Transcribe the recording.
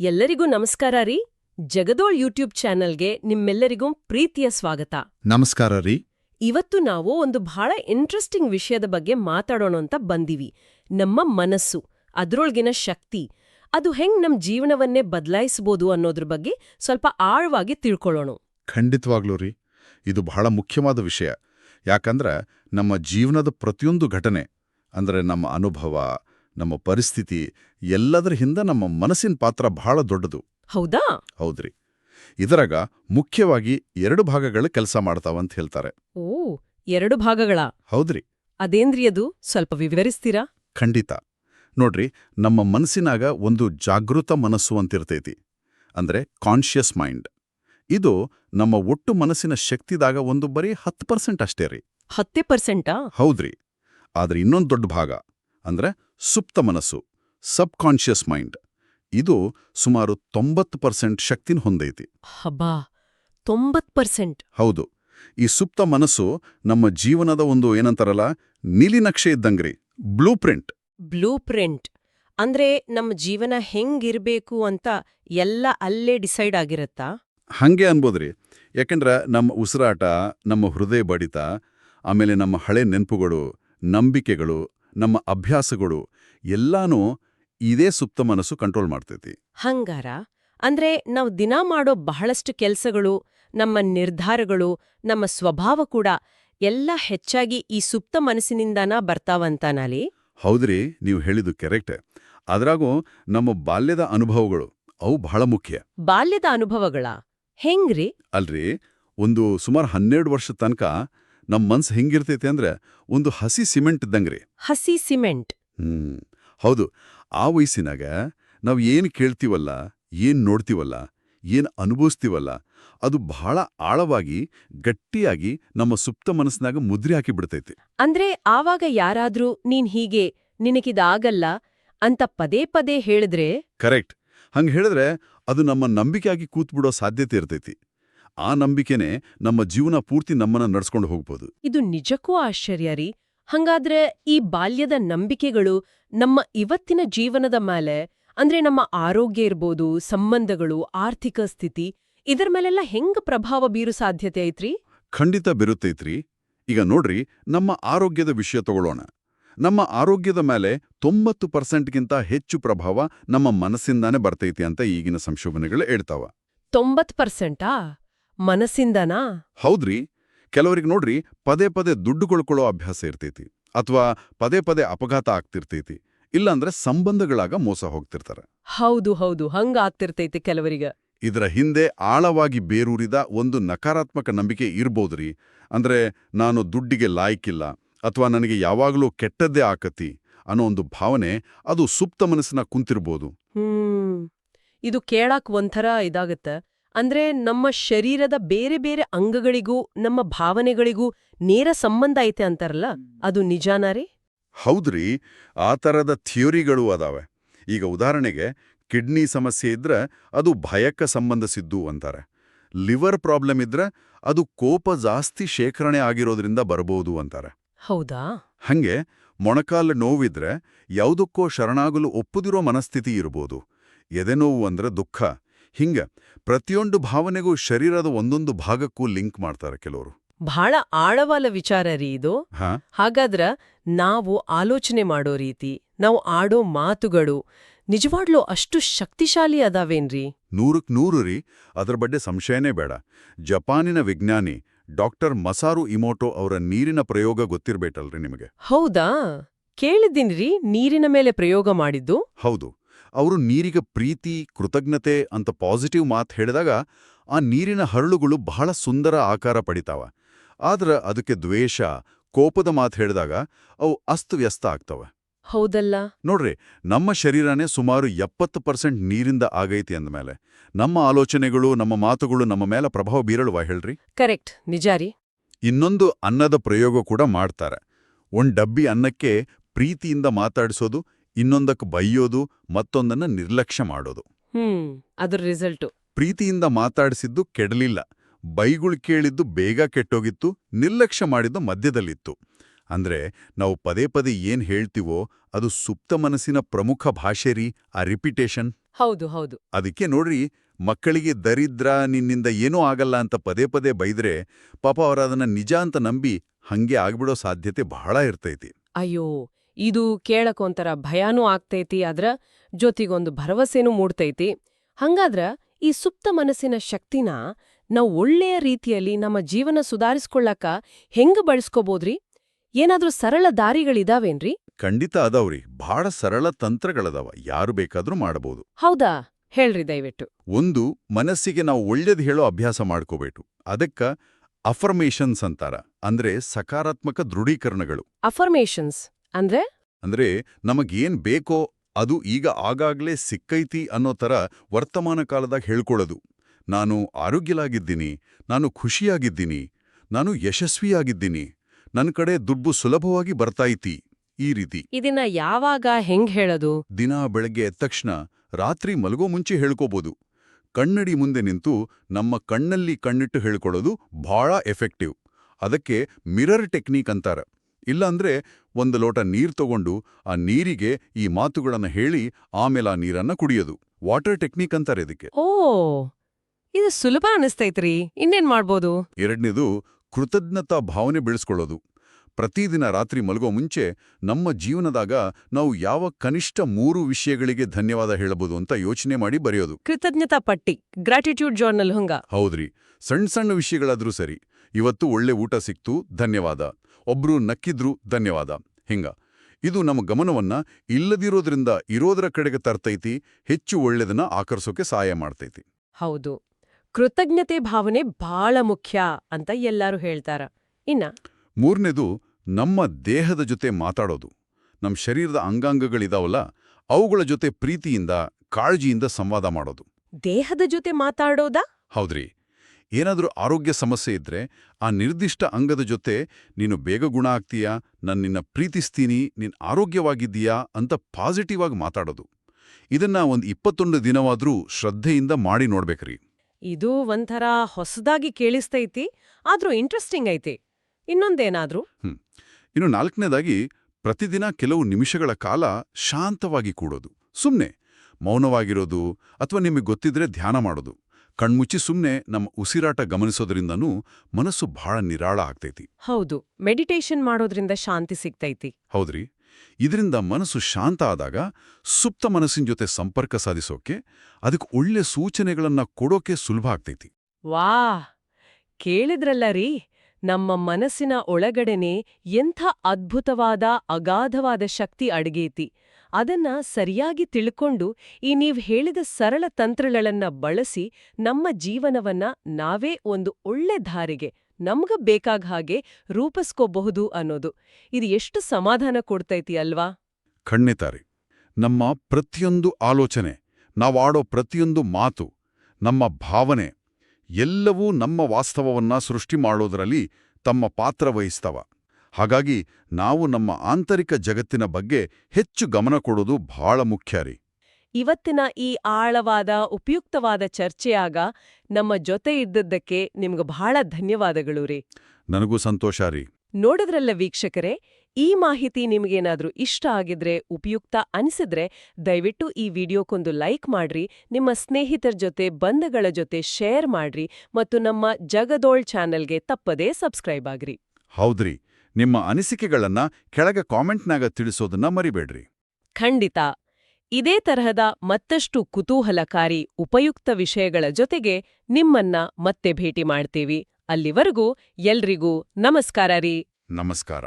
ಎಲ್ಲರಿಗೂ ನಮಸ್ಕಾರ ರೀ. ಜಗದೋಳ್ ಯೂಟ್ಯೂಬ್ ಚಾನೆಲ್ಗೆ ನಿಮ್ಮೆಲ್ಲರಿಗೂ ಪ್ರೀತಿಯ ಸ್ವಾಗತ. ನಮಸ್ಕಾರ ರೀ. ಇವತ್ತು ನಾವು ಒಂದು ಬಹಳ ಇಂಟ್ರೆಸ್ಟಿಂಗ್ ವಿಷಯದ ಬಗ್ಗೆ ಮಾತಾಡೋಣ ಅಂತ ಬಂದಿವಿ. ನಮ್ಮ ಮನಸ್ಸು ಅದ್ರೊಳಗಿನ ಶಕ್ತಿ ಅದು ಹೆಂಗ್ ನಮ್ ಜೀವನವನ್ನೇ ಬದಲಾಯಿಸಬಹುದು ಅನ್ನೋದ್ರ ಬಗ್ಗೆ ಸ್ವಲ್ಪ ಆಳವಾಗಿ ತಿಳ್ಕೊಳ್ಳೋಣ. ಖಂಡಿತವಾಗ್ಲೂ ರೀ. ಇದು ಬಹಳ ಮುಖ್ಯವಾದ ವಿಷಯ. ಯಾಕಂದ್ರೆ ನಮ್ಮ ಜೀವನದ ಪ್ರತಿಯೊಂದು ಘಟನೆ ಅಂದ್ರೆ ನಮ್ಮ ಅನುಭವ ನಮ್ಮ ಪರಿಸ್ಥಿತಿ ಎಲ್ಲದರ ಹಿಂದೆ ನಮ್ಮ ಮನಸ್ಸಿನ ಪಾತ್ರ ಬಹಳ ದೊಡ್ಡದು. ಹೌದಾ? ಹೌದ್ರಿ. ಇದರಾಗ ಮುಖ್ಯವಾಗಿ ಎರಡು ಭಾಗಗಳ ಕೆಲಸ ಮಾಡ್ತಾವಂತ ಹೇಳ್ತಾರೆ. ಓ ಎರಡು ಭಾಗಗಳ. ಹೌದ್ರಿ. ಅದೇನ್ರಿ ಅದು? ಸ್ವಲ್ಪ ವಿವರಿಸ್ತೀರಾ? ಖಂಡಿತ. ನೋಡ್ರಿ ನಮ್ಮ ಮನಸ್ಸಿನಾಗ ಒಂದು ಜಾಗೃತ ಮನಸ್ಸು ಅಂತಿರ್ತೈತಿ. ಅಂದ್ರೆ ಕಾನ್ಷಿಯಸ್ ಮೈಂಡ್. ಇದು ನಮ್ಮ ಒಟ್ಟು ಮನಸ್ಸಿನ ಶಕ್ತಿದಾಗ ಒಂದು ಬರೀ ಹತ್ತು ಪರ್ಸೆಂಟ್ ಅಷ್ಟೇ ರೀ. ಹತ್ತೇ ಪರ್ಸೆಂಟಾ? ಹೌದ್ರಿ. ಆದ್ರೆ ಇನ್ನೊಂದು ದೊಡ್ಡ ಭಾಗ. ಅಂದ್ರೆ ಸುಪ್ತ ಮನಸ್ಸು ಸಬ್ ಕಾನ್ಷಿಯಸ್ ಮೈಂಡ್. ಇದು ಸುಮಾರು ತೊಂಬತ್ತು ಪರ್ಸೆಂಟ್ ಶಕ್ತಿನ ಹೊಂದೈತಿ. ಹಬ್ಬಾ ಪರ್ಸೆಂಟ್. ಹೌದು. ಈ ಸುಪ್ತ ಮನಸ್ಸು ನಮ್ಮ ಜೀವನದ ಒಂದು ಏನಂತಾರಲ್ಲ ನೀಲಿನಕ್ಷೆ ಇದ್ದಂಗ್ರಿ ಬ್ಲೂ ಪ್ರಿಂಟ್. Blueprint. ಅಂದ್ರೆ ನಮ್ಮ ಜೀವನ ಹೆಂಗಿರ್ಬೇಕು ಅಂತ ಎಲ್ಲ ಅಲ್ಲೇ ಡಿಸೈಡ್ ಆಗಿರತ್ತಾ? ಹಂಗೆ ಅನ್ಬೋದ್ರಿ. ಯಾಕಂದ್ರ ನಮ್ಮ ಉಸಿರಾಟ ನಮ್ಮ ಹೃದಯ ಬಡಿತ ಆಮೇಲೆ ನಮ್ಮ ಹಳೆ ನೆನಪುಗಳು ನಂಬಿಕೆಗಳು ನಮ್ಮ ಅಭ್ಯಾಸಗಳು ಎಲ್ಲಾನೂ ಇದೇ ಸುಪ್ತ ಮನಸ್ಸು ಕಂಟ್ರೋಲ್ ಮಾಡ್ತೈತಿ. ಹಂಗಾರ? ಅಂದ್ರೆ ನಾವು ದಿನ ಮಾಡೋ ಬಹಳಷ್ಟು ಕೆಲಸಗಳು ನಮ್ಮ ನಿರ್ಧಾರಗಳು ನಮ್ಮ ಸ್ವಭಾವ ಕೂಡ ಎಲ್ಲ ಹೆಚ್ಚಾಗಿ ಈ ಸುಪ್ತ ಮನಸ್ಸಿನಿಂದಾನ ಬರ್ತಾವಂತಾನಾಲಿ? ಹೌದ್ರಿ ನೀವು ಹೇಳಿದ್ದು ಕೆರೆಕ್ಟ್ ಅದ್ರಾಗೂ ನಮ್ಮ ಬಾಲ್ಯದ ಅನುಭವಗಳು ಅವು ಬಹಳ ಮುಖ್ಯ. ಬಾಲ್ಯದ ಅನುಭವಗಳ? ಹೆಂಗ್ರಿ? ಅಲ್ರಿ ಒಂದು ಸುಮಾರು ಹನ್ನೆರಡು ವರ್ಷದ ತನಕ ನಮ್ಮ ಮನ್ಸ್ ಹೆಂಗಿರ್ತೈತಿ ಅಂದ್ರೆ ಒಂದು ಹಸಿ ಸಿಮೆಂಟ್ ಇದ್ದಂಗ್ರಿ. ಹಸಿ ಸಿಮೆಂಟ್. ಹ್ಮ್ ಹೌದು. ಆ ವಯಸ್ಸಿನಾಗ ನಾವು ಏನು ಕೇಳ್ತೀವಲ್ಲ ಏನ್ ನೋಡ್ತೀವಲ್ಲ ಏನ್ ಅನುಭವಿಸ್ತೀವಲ್ಲ ಅದು ಬಹಳ ಆಳವಾಗಿ ಗಟ್ಟಿಯಾಗಿ ನಮ್ಮ ಸುಪ್ತ ಮನಸ್ಸಿನಾಗ ಮುದ್ರೆ ಹಾಕಿ ಬಿಡ್ತೈತಿ. ಅಂದ್ರೆ ಆವಾಗ ಯಾರಾದ್ರೂ ನೀನ್ ಹೀಗೆ ನಿನಗಿದಾಗಲ್ಲ ಅಂತ ಪದೇ ಪದೇ ಹೇಳಿದ್ರೆ? ಕರೆಕ್ಟ್. ಹಂಗೆ ಹೇಳಿದ್ರೆ ಅದು ನಮ್ಮ ನಂಬಿಕೆಯಾಗಿ ಕೂತ್ಬಿಡೋ ಸಾಧ್ಯತೆ ಇರ್ತೈತಿ. ಆ ನಂಬಿಕೆನೇ ನಮ್ಮ ಜೀವನ ಪೂರ್ತಿ ನಮ್ಮನ್ನ ನಡ್ಸ್ಕೊಂಡು ಹೋಗ್ಬೋದು. ಇದು ನಿಜಕ್ಕೂ ಆಶ್ಚರ್ಯ ರೀ. ಹಂಗಾದ್ರೆ ಈ ಬಾಲ್ಯದ ನಂಬಿಕೆಗಳು ನಮ್ಮ ಇವತ್ತಿನ ಜೀವನದ ಮೇಲೆ ಅಂದ್ರೆ ನಮ್ಮ ಆರೋಗ್ಯ ಇರ್ಬೋದು ಸಂಬಂಧಗಳು ಆರ್ಥಿಕ ಸ್ಥಿತಿ ಇದರ ಮೇಲೆಲ್ಲ ಹೆಂಗ ಪ್ರಭಾವ ಬೀರು ಸಾಧ್ಯತೆ ಐತ್ರಿ? ಖಂಡಿತ ಬಿರುತ್ತೈತ್ರಿ. ಈಗ ನೋಡ್ರಿ ನಮ್ಮ ಆರೋಗ್ಯದ ವಿಷಯ ತಗೊಳ್ಳೋಣ. ನಮ್ಮ ಆರೋಗ್ಯದ ಮೇಲೆ ತೊಂಬತ್ತು ಪರ್ಸೆಂಟ್ಗಿಂತ ಹೆಚ್ಚು ಪ್ರಭಾವ ನಮ್ಮ ಮನಸ್ಸಿಂದಾನೇ ಬರ್ತೈತಿ ಅಂತ ಈಗಿನ ಸಂಶೋಧನೆಗಳು ಹೇಳ್ತಾವ. ತೊಂಬತ್ ಪರ್ಸೆಂಟಾ ಮನಸ್ಸಿಂದನಾ? ಹೌದ್ರಿ. ಕೆಲವರಿಗೆ ನೋಡ್ರಿ ಪದೇ ಪದೇ ದುಡ್ಡು ಕೊಳ್ಕೊಳ್ಳೋ ಅಭ್ಯಾಸ ಇರ್ತೈತಿ ಅಥವಾ ಪದೇ ಪದೇ ಅಪಘಾತ ಆಗ್ತಿರ್ತೈತಿ ಇಲ್ಲಾಂದ್ರೆ ಸಂಬಂಧಗಳಾಗ ಮೋಸ ಹೋಗ್ತಿರ್ತಾರೆ. ಹೌದು ಹೌದು ಹಂಗ ಆಗ್ತಿರ್ತೈತಿ ಕೆಲವರಿಗೆ. ಇದರ ಹಿಂದೆ ಆಳವಾಗಿ ಬೇರೂರಿದ ಒಂದು ನಕಾರಾತ್ಮಕ ನಂಬಿಕೆ ಇರ್ಬೋದ್ರಿ. ಅಂದ್ರೆ ನಾನು ದುಡ್ಡಿಗೆ ಲಾಯ್ಕಿಲ್ಲ ಅಥವಾ ನನಗೆ ಯಾವಾಗಲೂ ಕೆಟ್ಟದ್ದೇ ಆಕತಿ ಅನ್ನೋ ಒಂದು ಭಾವನೆ ಅದು ಸುಪ್ತ ಮನಸ್ಸಿನ ಕುಂತಿರ್ಬೋದು. ಹ್ಮ್. ಇದು ಕೇಳಾಕ್ ಒಂಥರ ಇದಾಗತ್ತ. ಅಂದ್ರೆ ನಮ್ಮ ಶರೀರದ ಬೇರೆ ಬೇರೆ ಅಂಗಗಳಿಗೂ ನಮ್ಮ ಭಾವನೆಗಳಿಗೂ ನೇರ ಸಂಬಂಧ ಐತೆ ಅಂತಾರಲ್ಲ? ಅದು ನಿಜಾನಾ ರೀ? ಹೌದ್ರಿ. ಆ ಥರದ ಥಿಯೋರಿಗಳು ಅದಾವೆ. ಈಗ ಉದಾಹರಣೆಗೆ ಕಿಡ್ನಿ ಸಮಸ್ಯೆ ಇದ್ರೆ ಅದು ಭಯಕ್ಕೆ ಸಂಬಂಧಿಸಿದ್ದು ಅಂತಾರೆ. ಲಿವರ್ ಪ್ರಾಬ್ಲಮ್ ಇದ್ರೆ ಅದು ಕೋಪ ಜಾಸ್ತಿ ಶೇಖರಣೆ ಆಗಿರೋದ್ರಿಂದ ಬರಬಹುದು ಅಂತಾರೆ. ಹೌದಾ? ಹಂಗೆ ಮೊಣಕಾಲ ನೋವಿದ್ರೆ ಯಾವುದಕ್ಕೋ ಶರಣಾಗಲು ಒಪ್ಪುದಿರೋ ಮನಸ್ಥಿತಿ ಇರ್ಬೋದು. ಎದೆನೋವು ಅಂದ್ರೆ ದುಃಖ. ಹಿಂಗ ಪ್ರತಿಯೊಂದು ಭಾವನೆಗೂ ಶರೀರದ ಒಂದೊಂದು ಭಾಗಕ್ಕೂ ಲಿಂಕ್ ಮಾಡ್ತಾರೆ ಕೆಲವರು. ಬಹಳ ಆಳವಾದ ವಿಚಾರ ರೀ ಇದು. ಹಾಗಾದ್ರ ನಾವು ಆಲೋಚನೆ ಮಾಡೋ ರೀತಿ ನಾವು ಆಡೋ ಮಾತುಗಳು ನಿಜವಾಗ್ಲೂ ಅಷ್ಟು ಶಕ್ತಿಶಾಲಿ ಅದಾವೇನ್ರಿ ನೂರಕ್ ನೂರು ರೀ ಅದರ ಬಗ್ಗೆ ಸಂಶಯನೇ ಬೇಡ. ಜಪಾನಿನ ವಿಜ್ಞಾನಿ ಡಾಕ್ಟರ್ ಮಸಾರು ಇಮೋಟೋ ಅವರ ನೀರಿನ ಪ್ರಯೋಗ ಗೊತ್ತಿರ್ಬೇಕಲ್ರಿ ನಿಮಗೆ. ಹೌದಾ? ಕೇಳಿದ್ದೀನ್ರಿ ನೀರಿನ ಮೇಲೆ ಪ್ರಯೋಗ ಮಾಡಿದ್ದು. ಹೌದು. ಅವರು ನೀರಿಗೆ ಪ್ರೀತಿ ಕೃತಜ್ಞತೆ ಅಂತ ಪಾಸಿಟಿವ್ ಮಾತು ಹೇಳಿದಾಗ ಆ ನೀರಿನ ಹರಳುಗಳು ಬಹಳ ಸುಂದರ ಆಕಾರ ಪಡಿತಾವ. ಆದ್ರೆ ಅದಕ್ಕೆ ದ್ವೇಷ ಕೋಪದ ಮಾತು ಹೇಳಿದಾಗ ಅವು ಅಸ್ತವ್ಯಸ್ತ ಆಗ್ತವೆ. ಹೌದಲ್ಲ? ನೋಡ್ರಿ ನಮ್ಮ ಶರೀರನೇ ಸುಮಾರು ಎಪ್ಪತ್ತು ಪರ್ಸೆಂಟ್ ನೀರಿಂದ ಆಗೈತಿ ಅಂದಮೇಲೆ ನಮ್ಮ ಆಲೋಚನೆಗಳು ನಮ್ಮ ಮಾತುಗಳು ನಮ್ಮ ಮೇಲೆ ಪ್ರಭಾವ ಬೀರಳುವ ಹೇಳ್ರಿ? ಕರೆಕ್ಟ್ ನಿಜಾರಿ ಇನ್ನೊಂದು ಅನ್ನದ ಪ್ರಯೋಗ ಕೂಡ ಮಾಡ್ತಾರೆ. ಒಂದ್ ಡಬ್ಬಿ ಅನ್ನಕ್ಕೆ ಪ್ರೀತಿಯಿಂದ ಮಾತಾಡಿಸೋದು ಇನ್ನೊಂದಕ್ಕೆ ಬೈಯೋದು ಮತ್ತೊಂದನ್ನ ನಿರ್ಲಕ್ಷ್ಯ ಮಾಡೋದು. ಹ್ಮ್ ಅದ್ರ ರಿಸಲ್ಟು ಪ್ರೀತಿಯಿಂದ ಮಾತಾಡಿಸಿದ್ದು ಕೆಡಲಿಲ್ಲ. ಬೈಗುಳು ಕೇಳಿದ್ದು ಬೇಗ ಕೆಟ್ಟೋಗಿತ್ತು ನಿರ್ಲಕ್ಷ್ಯ ಮಾಡಿದ್ದು ಮಧ್ಯದಲ್ಲಿತ್ತು. ಅಂದ್ರೆ ನಾವು ಪದೇ ಪದೇ ಏನ್ ಹೇಳ್ತೀವೋ ಅದು ಸುಪ್ತ ಮನಸ್ಸಿನ ಪ್ರಮುಖ ಭಾಷೆ ರೀ ಆ ರಿಪಿಟೇಷನ್ ಹೌದು ಹೌದು. ಅದಕ್ಕೆ ನೋಡ್ರಿ ಮಕ್ಕಳಿಗೆ ದರಿದ್ರ ನಿನ್ನಿಂದ ಏನೂ ಆಗಲ್ಲ ಅಂತ ಪದೇ ಪದೇ ಬೈದ್ರೆ ಪಾಪ ಅವರದನ್ನ ನಿಜ ಅಂತ ನಂಬಿ ಹಂಗೆ ಆಗ್ಬಿಡೋ ಸಾಧ್ಯತೆ ಬಹಳ ಇರ್ತೈತಿ. ಅಯ್ಯೋ ಇದು ಕೇಳಕೊಂತರ ಭಯಾನೂ ಆಗ್ತೈತಿ ಅದ್ರ ಜೊತಿಗೊಂದು ಭರವಸೆನೂ ಮೂಡ್ತೈತಿ. ಹಂಗಾದ್ರ ಈ ಸುಪ್ತ ಮನಸ್ಸಿನ ಶಕ್ತಿನ ನಾವು ಒಳ್ಳೆಯ ರೀತಿಯಲ್ಲಿ ನಮ್ಮ ಜೀವನ ಸುಧಾರಿಸ್ಕೊಳ್ಳಾಕ ಹೆಂಗ್ ಬಳಸ್ಕೋಬೋದ್ರಿ? ಏನಾದ್ರೂ ಸರಳ ದಾರಿಗಳಿದಾವೇನ್ರಿ? ಖಂಡಿತ ಅದಾವ್ರಿ. ಬಹಳ ಸರಳ ತಂತ್ರಗಳದಾವ. ಯಾರು ಬೇಕಾದ್ರೂ ಮಾಡಬಹುದು ಹೌದಾ? ಹೇಳ್ರಿ ದಯವಿಟ್ಟು. ಒಂದು ಮನಸ್ಸಿಗೆ ನಾವು ಒಳ್ಳೇದು ಹೇಳೋ ಅಭ್ಯಾಸ ಮಾಡ್ಕೋಬೇಕು ಅದಕ್ಕ ಅಫರ್ಮೇಷನ್ಸ್ ಅಂತಾರ. ಅಂದ್ರೆ ಸಕಾರಾತ್ಮಕ ದೃಢೀಕರಣಗಳು. ಅಫರ್ಮೇಷನ್ಸ್. ಅಂದ್ರೆ? ಅಂದ್ರೆ ನಮಗೇನ್ ಬೇಕೋ ಅದು ಈಗ ಆಗಾಗ್ಲೇ ಸಿಕ್ಕೈತಿ ಅನ್ನೋ ತರ ವರ್ತಮಾನ ಕಾಲದಾಗ ಹೇಳ್ಕೊಳ್ಳೋದು ನಾನು ಆರೋಗ್ಯಲಾಗಿದ್ದೀನಿ ನಾನು ಖುಷಿಯಾಗಿದ್ದೀನಿ ನಾನು ಯಶಸ್ವಿಯಾಗಿದ್ದೀನಿ ನನ್ನ ಕಡೆ ದುಡ್ಡು ಸುಲಭವಾಗಿ ಬರ್ತಾಯಿತಿ ಈ ರೀತಿ. ಇದನ್ನ ಯಾವಾಗ ಹೆಂಗ್ ಹೇಳೋದು? ದಿನ ಬೆಳಗ್ಗೆ ಎದ್ದ ತಕ್ಷಣ ರಾತ್ರಿ ಮಲಗೋ ಮುಂಚೆ ಹೇಳ್ಕೋಬೋದು. ಕಣ್ಣಡಿ ಮುಂದೆ ನಿಂತು ನಮ್ಮ ಕಣ್ಣಲ್ಲಿ ಕಣ್ಣಿಟ್ಟು ಹೇಳ್ಕೊಳ್ಳೋದು ಬಹಳ ಎಫೆಕ್ಟಿವ್ ಅದಕ್ಕೆ ಮಿರರ್ ಟೆಕ್ನಿಕ್ ಅಂತಾರ. ಇಲ್ಲಾಂದ್ರೆ ಒಂದು ಲೋಟ ನೀರು ತಗೊಂಡು ಆ ನೀರಿಗೆ ಈ ಮಾತುಗಳನ್ನು ಹೇಳಿ ಆಮೇಲೆ ಆ ನೀರನ್ನ ಕುಡಿಯೋದು. ವಾಟರ್ ಟೆಕ್ನಿಕ್ ಅಂತಾರೆ ಇದಕ್ಕೆ. ಓ ಇದು ಸುಲಭ ಅನಿಸ್ತೈತ್ರಿ. ಇನ್ನೇನ್ ಮಾಡ್ಬೋದು? ಎರಡನೇದು ಕೃತಜ್ಞತಾ ಭಾವನೆ ಬೆಳೆಸ್ಕೊಳ್ಳೋದು. ಪ್ರತಿದಿನ ರಾತ್ರಿ ಮಲಗೋ ಮುಂಚೆ ನಮ್ಮ ಜೀವನದಾಗ ನಾವು ಯಾವ ಕನಿಷ್ಠ ಮೂರು ವಿಷಯಗಳಿಗೆ ಧನ್ಯವಾದ ಹೇಳಬಹುದು ಅಂತ ಯೋಚನೆ ಮಾಡಿ ಬರೆಯೋದು. ಕೃತಜ್ಞತಾ ಪಟ್ಟಿ ಗ್ರಾಟಿಟ್ಯೂಡ್ ಜರ್ನಲ್ ಹಂಗ. ಹೌದ್ರಿ. ಸಣ್ಣ ಸಣ್ಣ ವಿಷಯಗಳಾದ್ರೂ ಸರಿ. ಇವತ್ತು ಒಳ್ಳೆ ಊಟ ಸಿಕ್ತು ಧನ್ಯವಾದ. ಒಬ್ರು ನಕ್ಕಿದ್ರು ಧನ್ಯವಾದ. ಹಿಂಗ. ಇದು ನಮ್ಮ ಗಮನವನ್ನ ಇಲ್ಲದಿರೋದ್ರಿಂದ ಇರೋದರ ಕಡೆಗೆ ತರ್ತೈತಿ ಹೆಚ್ಚು ಒಳ್ಳೆದನ್ನ ಆಕರ್ಸೋಕೆ ಸಹಾಯ ಮಾಡ್ತೈತಿ. ಹೌದು. ಕೃತಜ್ಞತೆ ಭಾವನೆ ಬಹಳ ಮುಖ್ಯ ಅಂತ ಎಲ್ಲರೂ ಹೇಳ್ತಾರ. ಇನ್ನ? ಮೂರನೇದು ನಮ್ಮ ದೇಹದ ಜೊತೆ ಮಾತಾಡೋದು. ನಮ್ಮ ಶರೀರದ ಅಂಗಾಂಗಗಳಿದಾವಲ್ಲ ಅವುಗಳ ಜೊತೆ ಪ್ರೀತಿಯಿಂದ ಕಾಳಜಿಯಿಂದ ಸಂವಾದ ಮಾಡೋದು. ದೇಹದ ಜೊತೆ ಮಾತಾಡೋದಾ? ಹೌದ್ರಿ. ಏನಾದ್ರೂ ಆರೋಗ್ಯ ಸಮಸ್ಯೆ ಇದ್ರೆ ಆ ನಿರ್ದಿಷ್ಟ ಅಂಗದ ಜೊತೆ ನೀನು ಬೇಗ ಗುಣ ಆಗ್ತೀಯಾ? ನಾನು ನಿನ್ನ ಪ್ರೀತಿಸ್ತೀನಿ ನಿನ್ನ ಆರೋಗ್ಯವಾಗಿದ್ದೀಯಾ? ಅಂತ ಪಾಸಿಟಿವ್ ಆಗಿ ಮಾತಾಡೋದು. ಇದನ್ನ ಒಂದು ಇಪ್ಪತ್ತೊಂದು ದಿನವಾದರೂ ಶ್ರದ್ಧೆಯಿಂದ ಮಾಡಿ ನೋಡ್ಬೇಕ್ರಿ. ಇದು ಒಂಥರ ಹೊಸದಾಗಿ ಕೇಳಿಸ್ತೈತಿ ಆದ್ರೂ ಇಂಟ್ರೆಸ್ಟಿಂಗ್ ಐತಿ. ಇನ್ನೊಂದೇನಾದ್ರೂ? ಇನ್ನು ನಾಲ್ಕನೇದಾಗಿ ಪ್ರತಿದಿನ ಕೆಲವು ನಿಮಿಷಗಳ ಕಾಲ ಶಾಂತವಾಗಿ ಕೂಡೋದು. ಸುಮ್ಮನೆ ಮೌನವಾಗಿರೋದು ಅಥವಾ ನಿಮಗೆ ಗೊತ್ತಿದ್ರೆ ಧ್ಯಾನ ಮಾಡೋದು. ಕಣ್ಮುಚ್ಚಿ ಸುಮ್ನೆ ನಮ್ಮ ಉಸಿರಾಟ ಗಮನಿಸೋದ್ರಿಂದನೂ ಮನಸ್ಸು ಬಹಳ ನಿರಾಳ ಆಗ್ತೈತಿ. ಹೌದು ಮೆಡಿಟೇಷನ್ ಮಾಡೋದ್ರಿಂದ ಶಾಂತಿ ಸಿಗ್ತೈತಿ. ಹೌದ್ರಿ ಇದರಿಂದ ಮನಸ್ಸು ಶಾಂತ ಆದಾಗ ಸುಪ್ತ ಮನಸ್ಸಿನ ಜೊತೆ ಸಂಪರ್ಕ ಸಾಧಿಸೋಕೆ ಅದಕ್ಕೆ ಒಳ್ಳೆ ಸೂಚನೆಗಳನ್ನ ಕೊಡೋಕೆ ಸುಲಭ ಆಗ್ತೈತಿ. ವಾ ಕೇಳಿದ್ರಲ್ಲ ರೀ ನಮ್ಮ ಮನಸ್ಸಿನ ಒಳಗಡೆನೆ ಎಂಥ ಅದ್ಭುತವಾದ ಅಗಾಧವಾದ ಶಕ್ತಿ ಅಡಗೇತಿ. ಅದನ್ನ ಸರಿಯಾಗಿ ತಿಳ್ಕೊಂಡು ಈ ನೀವ್ ಹೇಳಿದ ಸರಳ ತಂತ್ರಗಳನ್ನ ಬಳಸಿ ನಮ್ಮ ಜೀವನವನ್ನ ನಾವೇ ಒಂದು ಒಳ್ಳೆ ಧಾರಿಗೆ ನಮ್ಗ ಬೇಕಾಗ ಹಾಗೆ ರೂಪಿಸ್ಕೋಬಹುದು ಅನ್ನೋದು. ಇದು ಎಷ್ಟು ಸಮಾಧಾನ ಕೊಡ್ತೈತಿ ಅಲ್ವಾ? ಖಂಡಿತ ನಮ್ಮ ಪ್ರತಿಯೊಂದು ಆಲೋಚನೆ ನಾವಾಡೋ ಪ್ರತಿಯೊಂದು ಮಾತು, ನಮ್ಮ ಭಾವನೆ ಎಲ್ಲವೂ ನಮ್ಮ ವಾಸ್ತವವನ್ನ ಸೃಷ್ಟಿ ಮಾಡೋದರಲ್ಲಿ ತಮ್ಮ ಪಾತ್ರ ವಹಿಸ್ತವ. ಹಾಗಾಗಿ ನಾವು ನಮ್ಮ ಆಂತರಿಕ ಜಗತ್ತಿನ ಬಗ್ಗೆ ಹೆಚ್ಚು ಗಮನ ಕೊಡೋದು ಬಹಳ ಮುಖ್ಯ ರೀ. ಇವತ್ತಿನ ಈ ಆಳವಾದ ಉಪಯುಕ್ತವಾದ ಚರ್ಚೆಯಾಗ ನಮ್ಮ ಜೊತೆ ಇದ್ದದ್ದಕ್ಕೆ ನಿಮ್ಗೆ ಬಹಳ ಧನ್ಯವಾದಗಳು ರೀ. ನನಗೂ ಸಂತೋಷ ರೀ. ನೋಡಿದ್ರಲ್ಲ ವೀಕ್ಷಕರೇ ಈ ಮಾಹಿತಿ ನಿಮಗೇನಾದ್ರೂ ಇಷ್ಟ ಆಗಿದ್ರೆ ಉಪಯುಕ್ತ ಅನಿಸಿದ್ರೆ ದಯವಿಟ್ಟು ಈ ವಿಡಿಯೋಕ್ಕೊಂದು ಲೈಕ್ ಮಾಡ್ರಿ ನಿಮ್ಮ ಸ್ನೇಹಿತರ ಜೊತೆ ಬಂಧಗಳ ಜೊತೆ ಶೇರ್ ಮಾಡ್ರಿ ಮತ್ತು ನಮ್ಮ ಜಗದೋಳ್ ಚಾನೆಲ್ಗೆ ತಪ್ಪದೇ ಸಬ್ಸ್ಕ್ರೈಬ್ ಆಗ್ರಿ. ಹೌದ್ರಿ. ನಿಮ್ಮ ಅನಿಸಿಕೆಗಳನ್ನ ಕೆಳಗೆ ಕಾಮೆಂಟ್ನಾಗ ತಿಳಿಸೋದನ್ನ ಮರಿಬೇಡ್ರಿ. ಖಂಡಿತ. ಇದೇ ತರಹದ ಮತ್ತಷ್ಟು ಕುತೂಹಲಕಾರಿ ಉಪಯುಕ್ತ ವಿಷಯಗಳ ಜೊತೆಗೆ ನಿಮ್ಮನ್ನ ಮತ್ತೆ ಭೇಟಿ ಮಾಡ್ತೀವಿ. ಅಲ್ಲಿವರೆಗೂ ಎಲ್ರಿಗೂ ನಮಸ್ಕಾರ ರೀ. ನಮಸ್ಕಾರ.